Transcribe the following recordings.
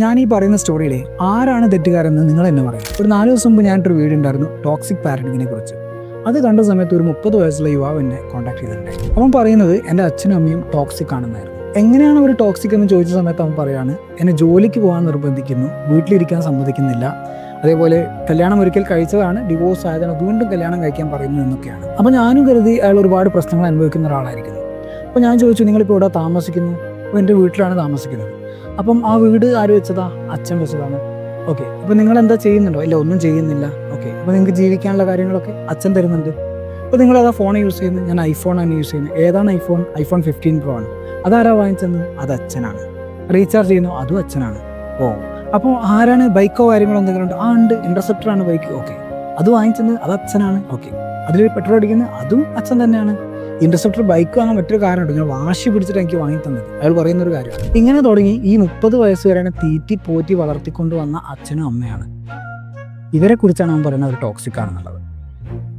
ഞാൻ ഈ പറയുന്ന സ്റ്റോറിയിലെ ആരാണ് തെറ്റുകാരെന്ന് നിങ്ങൾ എന്നെ പറയും ഒരു നാല് ദിവസം മുമ്പ് ഞാനൊരു വീഡിയോ ഉണ്ടായിരുന്നു ടോക്സിക് പാരന്റിങ്ങിനെ കുറിച്ച്. അത് കണ്ട സമയത്ത് ഒരു മുപ്പത് വയസ്സുള്ള യുവാവ് എന്നെ കോൺടാക്ട് ചെയ്തിട്ടുണ്ട്. അവൻ പറയുന്നത് എന്റെ അച്ഛനും അമ്മയും ടോക്സിക് ആണെന്നായിരുന്നു. എങ്ങനെയാണ് അവർ ടോക്സിക് എന്ന് ചോദിച്ച സമയത്ത് അവൻ പറയാണ് എന്നെ ജോലിക്ക് പോകാൻ നിർബന്ധിക്കുന്നു വീട്ടിലിരിക്കാൻ സമ്മതിക്കുന്നില്ല. അതേപോലെ കല്യാണം ഒരിക്കൽ കഴിച്ചതാണ് ഡിവോഴ്സ് ആയതാണ് വീണ്ടും കല്യാണം കഴിക്കാൻ പറയുന്നു എന്നൊക്കെയാണ്. അപ്പോൾ ഞാനും കരുതി അയാൾ ഒരുപാട് പ്രശ്നങ്ങൾ അനുഭവിക്കുന്ന ഒരാളായിരിക്കുന്നു. അപ്പോൾ ഞാൻ ചോദിച്ചു നിങ്ങളിപ്പോൾ ഇവിടെ താമസിക്കുന്നു? അപ്പോൾ എന്റെ വീട്ടിലാണ് താമസിക്കുന്നത്. അപ്പം ആ വീട് ആര് വെച്ചതാ? അച്ഛൻ വെച്ചതാണ്. ഓക്കെ. അപ്പം നിങ്ങൾ എന്താ ചെയ്യുന്നുണ്ടോ? ഇല്ല ഒന്നും ചെയ്യുന്നില്ല. ഓക്കെ. അപ്പോൾ നിങ്ങൾക്ക് ജീവിക്കാനുള്ള കാര്യങ്ങളൊക്കെ അച്ഛൻ തരുന്നുണ്ട്. അപ്പോൾ നിങ്ങൾ ഏതാ ഫോൺ യൂസ് ചെയ്യുന്നത്? ഞാൻ ഐഫോണാണ് യൂസ് ചെയ്യുന്നത്. ഏതാണ് ഐഫോൺ ഐഫോൺ ഫിഫ്റ്റീൻ പ്രോ ആണ്. അതാരാ വാങ്ങിച്ചത്? അത് അച്ഛനാണ്. റീചാർജ് ചെയ്യുന്നു? അതും അച്ഛനാണ്. ഓ. അപ്പോൾ ആരാണ് ബൈക്കോ കാര്യങ്ങളോ എന്തെങ്കിലും ഉണ്ട്? ആ ഉണ്ട്. ഇന്റർസെപ്റ്റർ ആണ് ബൈക്ക് ഓക്കെ. അത് വാങ്ങിച്ചത്? അത് അച്ഛനാണ്? ഓക്കെ. അതിൽ പെട്രോൾ അടിക്കുന്നത്? അതും അച്ഛൻ തന്നെയാണ്. ഇന്റർസെപ്റ്റർ ബൈക്ക് വാങ്ങാൻ മറ്റൊരു കാരണമുണ്ട്. ഞാൻ വാശി പിടിച്ചിട്ട് എനിക്ക് വാങ്ങി തന്നത്. അയാൾ പറയുന്ന ഒരു കാര്യമാണ്. ഇങ്ങനെ തുടങ്ങി ഈ മുപ്പത് വയസ്സ് വരെയാണ് തീറ്റി പോറ്റി വളർത്തിക്കൊണ്ട് വന്ന അച്ഛനും അമ്മയാണ്. ഇവരെ കുറിച്ചാണ് അവൻ പറയുന്നത് ഒരു ടോക്സിക് ആണെന്നുള്ളത്.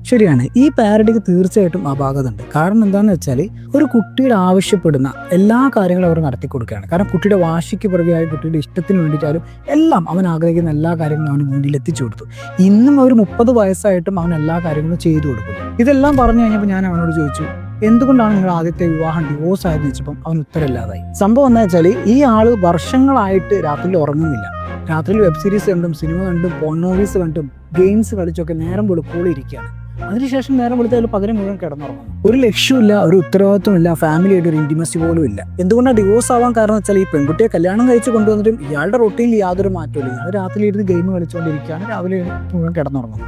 ശരിയാണ്. ഈ പാരഡിക്ക് തീർച്ചയായിട്ടും അപാകതുണ്ട് കാരണം എന്താണെന്ന് വെച്ചാൽ ഒരു കുട്ടിയുടെ ആവശ്യപ്പെടുന്ന എല്ലാ കാര്യങ്ങളും അവർ നടത്തി കൊടുക്കുകയാണ്. കാരണം കുട്ടിയുടെ വാശിക്ക് പുറകെയായി കുട്ടിയുടെ ഇഷ്ടത്തിന് വേണ്ടിയിട്ടാലും എല്ലാം അവൻ ആഗ്രഹിക്കുന്ന എല്ലാ കാര്യങ്ങളും അവന് മുന്നിൽ എത്തിച്ചു കൊടുത്തു. ഇന്നും ഒരു മുപ്പത് വയസ്സായിട്ടും അവൻ എല്ലാ കാര്യങ്ങളും ചെയ്തു കൊടുക്കും ഇതെല്ലാം പറഞ്ഞു കഴിഞ്ഞപ്പോൾ ഞാൻ അവനോട് ചോദിച്ചു എന്തുകൊണ്ടാണ് നിങ്ങൾ ആദ്യത്തെ വിവാഹം ഡിവോഴ്സ് ആയെന്ന് വെച്ചപ്പം അവൻ ഉത്തരമില്ലാതായി? സംഭവം എന്താ വെച്ചാൽ ഈ ആൾ വർഷങ്ങളായിട്ട് രാത്രിയിൽ ഉറങ്ങുന്നില്ല. രാത്രിയിൽ വെബ് സീരീസ് കണ്ടും സിനിമ കണ്ടും പോൺ മൂവീസ് കണ്ടും ഗെയിംസ് കളിച്ചൊക്കെ നേരം വെളുക്കോളി ഇരിക്കുകയാണ്. അതിനുശേഷം നേരം വിളിച്ചാൽ പകരം മുഴുവൻ കിടന്നുറങ്ങും ഒരു ലക്ഷ്യമില്ല ഒരു ഉത്തരവാദിത്വമില്ല ഫാമിലിയായിട്ട് ഒരു ഇന്റിമസി പോലും ഇല്ല. എന്തുകൊണ്ടാണ് ഡിവോഴ്സ് ആവാൻ കാരണം വെച്ചാൽ ഈ പെൺകുട്ടിയെ കല്യാണം കഴിച്ച് കൊണ്ടുവന്നിട്ടും ഇയാളുടെ റൊട്ടീനിൽ യാതൊരു മാറ്റമില്ല ഇയാൾ രാത്രി ഇരുന്ന് ഗെയിം കളിച്ചുകൊണ്ടിരിക്കുകയാണ് രാവിലെ മുഴുവൻ കിടന്നുറങ്ങുന്നത്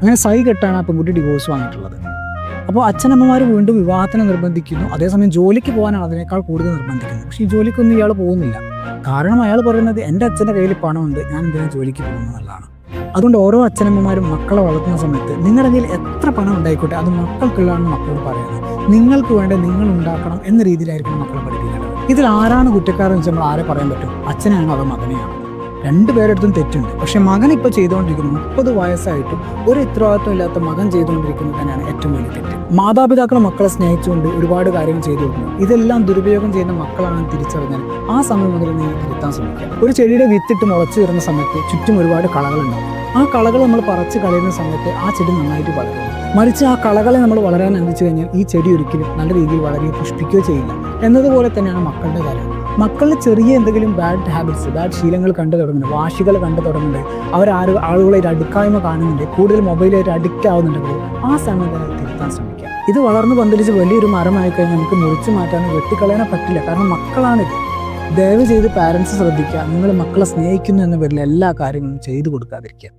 അങ്ങനെ സൈ കെട്ടാണ് ആ പെൺകുട്ടി ഡിവോഴ്സ് വാങ്ങിയിട്ടുള്ളത് അപ്പോൾ അച്ഛനമ്മമാർ വീണ്ടും വിവാഹത്തിന് നിർബന്ധിക്കുന്നു. അതേസമയം ജോലിക്ക് പോകാനാണ് അതിനേക്കാൾ കൂടുതൽ നിർബന്ധിക്കുന്നത്. പക്ഷേ ഈ ജോലിക്കൊന്നും ഇയാൾ പോകുന്നില്ല. കാരണം അയാൾ പറയുന്നത് എന്റെ അച്ഛന്റെ കയ്യിൽ പണമുണ്ട് ഞാൻ എന്തിനാണ് ജോലിക്ക് പോകുന്നത് എന്നുള്ളതാണ്. അതുകൊണ്ട് ഓരോ അച്ഛനമ്മമാരും മക്കളെ വളർത്തുന്ന സമയത്ത് നിങ്ങളുടെ കയ്യിൽ എത്ര പണം ഉണ്ടായിക്കോട്ടെ അത് മക്കൾക്കുള്ളതാണ് മക്കളോട് പറയുന്നത്. നിങ്ങൾക്ക് വേണ്ട നിങ്ങൾ ഉണ്ടാക്കണം എന്ന രീതിയിലായിരിക്കും മക്കളെ പഠിപ്പിക്കേണ്ടത്. ഇതിൽ ആരാണ് കുറ്റക്കാരെന്ന് വെച്ചാൽ നമ്മൾ ആരെ പറയാൻ പറ്റും? അച്ഛനെയാണോ അതോ മകനെയാണോ? രണ്ടുപേരെടുത്തും തെറ്റുണ്ട്. പക്ഷെ മകൻ ഇപ്പോൾ ചെയ്തുകൊണ്ടിരിക്കുന്നു മുപ്പത് വയസ്സായിട്ടും ഒരു ഉത്തരവാദിത്വം ഇല്ലാത്ത മകൻ ചെയ്തുകൊണ്ടിരിക്കുന്നത് തന്നെയാണ് ഏറ്റവും വലിയ തെറ്റ്. മാതാപിതാക്കൾ മക്കളെ സ്നേഹിച്ചുകൊണ്ട് ഒരുപാട് കാര്യങ്ങൾ ചെയ്തു കൊടുക്കുന്നു. ഇതെല്ലാം ദുരുപയോഗം ചെയ്യുന്ന മക്കളാണെന്ന് തിരിച്ചറിഞ്ഞാൽ ആ സമയം മുതൽ നിങ്ങൾ തിരുത്താൻ ശ്രമിക്കുക. ഒരു ചെടിയുടെ വിത്തിട്ട് മുളച്ചു വരുന്ന സമയത്ത് ചുറ്റും ഒരുപാട് കളകളുണ്ടാവും. ആ കളകൾ നമ്മൾ പറിച്ച് കളയുന്ന സമയത്ത് ആ ചെടി നന്നായിട്ട് വളരും. മറിച്ച് ആ കളകളെ നമ്മൾ വളരാൻ അനുവദിച്ചു കഴിഞ്ഞാൽ ഈ ചെടി ഒരിക്കലും നല്ല രീതിയിൽ വളരുകയോ പുഷ്പിക്കുകയോ ചെയ്യില്ല. എന്നതുപോലെ തന്നെയാണ് മക്കളുടെ കാര്യം. മക്കളിൽ ചെറിയ എന്തെങ്കിലും ബാഡ് ഹാബിറ്റ്സ് ബാഡ് ശീലങ്ങൾ കണ്ടു തുടങ്ങുന്നുണ്ട് വാശികൾ കണ്ടു തുടങ്ങുന്നുണ്ട് അവർ ആരും ആളുകളെ അടുക്കായ്മ കാണുന്നുണ്ട് കൂടുതൽ മൊബൈലായിട്ട് അഡിക്റ്റ് ആവുന്നുണ്ടെങ്കിൽ ആ സമയത്ത് തിരുത്താൻ ശ്രമിക്കുക. ഇത് വളർന്നു പന്തലിച്ച് വലിയൊരു മരമായി കഴിഞ്ഞാൽ നമുക്ക് മുറിച്ചു മാറ്റാനോ വെട്ടിക്കളയാനോ പറ്റില്ല. കാരണം മക്കളാണിത് ദയവ് ചെയ്ത് പാരൻസ് ശ്രദ്ധിക്കുക. നിങ്ങൾ മക്കളെ സ്നേഹിക്കുന്നു എന്ന പേരിൽ എല്ലാ കാര്യങ്ങളും ചെയ്തു കൊടുക്കാതിരിക്കുക.